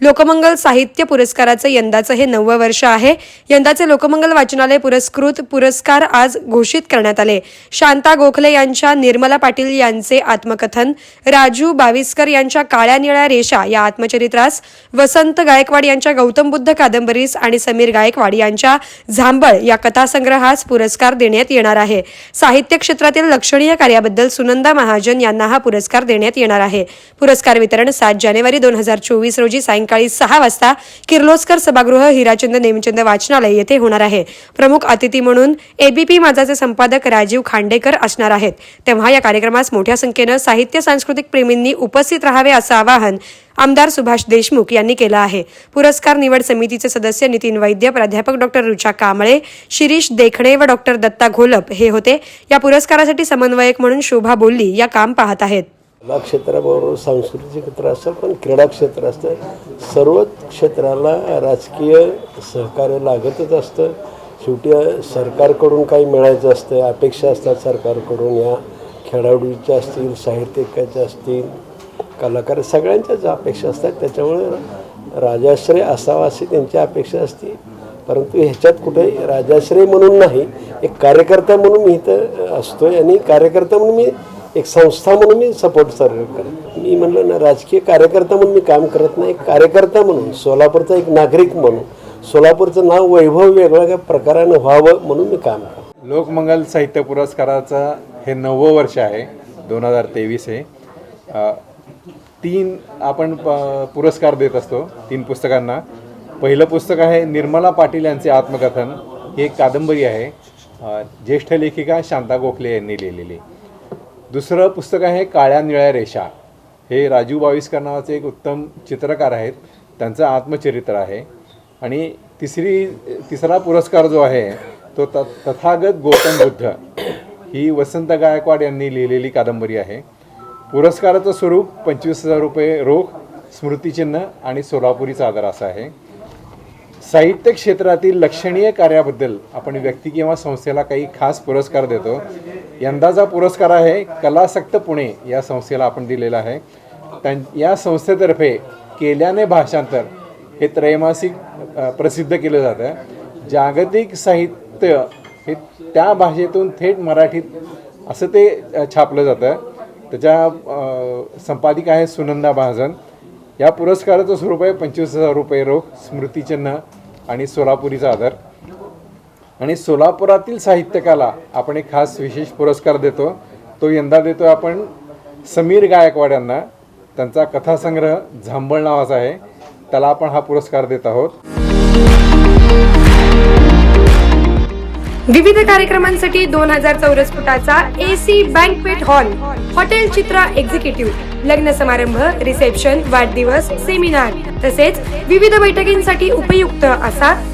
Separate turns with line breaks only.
लोकमंगल साहित्य पुरस्काराचं यंदाचं हे नववं वर्ष आहे. यंदाचे लोकमंगल वाचनालय पुरस्कृत पुरस्कार आज घोषित करण्यात आले. शांता गोखले यांच्या निर्मला पाटील यांचे आत्मकथन राजू बाविस्कर यांच्या काळ्या निळ्या रेषा या आत्मचरित्रास वसंत गायकवाड यांच्या गौतम बुद्ध कादंबरीस आणि समीर गायकवाड यांच्या झांबळ या कथासंग्रहास पुरस्कार देण्यात येणार आहे. साहित्य क्षेत्रातील लक्षणीय कार्याबद्दल सुनंदा महाजन यांना हा पुरस्कार देण्यात येणार आहे. पुरस्कार वितरण सात जानेवारी दोन हजार चोवीस रोजी सायंकाळी सहा वाजता किर्लोस्कर सभागृह हिराचंद नेमचंद वाचनालय येथे होणार आहे. प्रमुख अतिथी म्हणून एबीपी माझाचे संपादक राजीव खांडेकर असणार आहेत. तेव्हा या कार्यक्रमास मोठ्या संख्येनं साहित्य सांस्कृतिक प्रेमींनी उपस्थित राहावे असं आवाहन आमदार सुभाष देशमुख यांनी केलं आहे. पुरस्कार निवड समितीचे सदस्य नितीन वैद्य प्राध्यापक डॉक्टर रुचा कांबळे शिरीष देखणे व डॉक्टर दत्ता घोलप हे होते. या पुरस्कारासाठी समन्वयक म्हणून शोभा बोल्ली या काम पाहत आहेत.
कला क्षेत्राबरोबर सांस्कृतिक क्षेत्र असतं पण क्रीडा क्षेत्र असतं. सर्वच क्षेत्राला राजकीय सहकार्य लागतच असतं. शेवटी सरकारकडून काही मिळायचं असतं अपेक्षा असतात सरकारकडून. या खेळाडूच्या असतील साहित्यिकाच्या असतील कलाकार सगळ्यांच्याच अपेक्षा असतात. त्याच्यामुळे राजाश्रय असावा अशी त्यांची अपेक्षा असते. परंतु ह्याच्यात कुठे राजाश्रय म्हणून नाही एक कार्यकर्ता म्हणून मी इथं असतोय आणि कार्यकर्ता म्हणून मी एक संस्था म्हणून मी सपोर्ट सर्व करत मी म्हणलं ना राजकीय कार्यकर्ता म्हणून मी काम करत नाही. एक कार्यकर्ता म्हणून सोलापूरचा एक नागरिक म्हणून सोलापूरचं नाव वैभव वेगवेगळ्या प्रकारानं व्हावं म्हणून मी काम करतो
लोकमंगल साहित्य पुरस्काराचं हे नववं वर्ष आहे दोन हजार तेवीस हे. तीन आपण प- पुरस्कार देत असतो तीन पुस्तकांना. पहिलं पुस्तक आहे निर्मला पाटील यांचे आत्मकथन. ही एक कादंबरी आहे. ज्येष्ठ लेखिका शांता गोखले यांनी लिहिलेली. दुसरं पुस्तक आहे काळ्या निळ्या रेषा. हे राजू बावीसकर नावाचे एक उत्तम चित्रकार आहेत. त्यांचं आत्मचरित्र आहे. आणि तिसरी तिसरा पुरस्कार जो आहे तो त तथागत गौतम बुद्ध. ही वसंत गायकवाड यांनी लिहिलेली कादंबरी आहे. पुरस्काराचं स्वरूप पंचवीस हजार रुपये रोख स्मृतिचिन्ह आणि सोलापुरी चादर असं आहे. साहित्य क्षेत्रातील लक्षणीय कार्याबद्दल आपण व्यक्ती किंवा संस्थेला काही खास पुरस्कार देतो. यंदाचा पुरस्कार आहे कलासक्त पुणे या संस्थेला आपण दिलेला आहे. त्यां या संस्थेतर्फे केल्याने भाषांतर हे त्रैमासिक प्रसिद्ध केलं जातं जागतिक साहित्य हे त्या भाषेतून थेट मराठीत असं ते छापलं जातं त्याच्या संपादिका आहे सुनंदा महाजन. या पुरस्काराचं स्वरूप आहे पंचवीस हजार रुपये रोख स्मृतिचिन्ह आणि सोलापुरीचा आदर आणि सोलापुरातील साहित्यकाला आपण एक खास विशेष पुरस्कार देतो. तो यंदा देतो आपण समीर गायकवाड यांना. त्यांचा कथासंग्रह झांबळ नावाचा आहे. त्याला आपण हा पुरस्कार देत आहोत.
विविध कार्यक्रमांसाठी दोन हजार चौरस फुटाचा AC banquet hall hotel Chitra executive लग्न समारंभ रिसेप्शन वाढदिवस सेमिनार तसेच विविध बैठकींसाठी उपयुक्त असा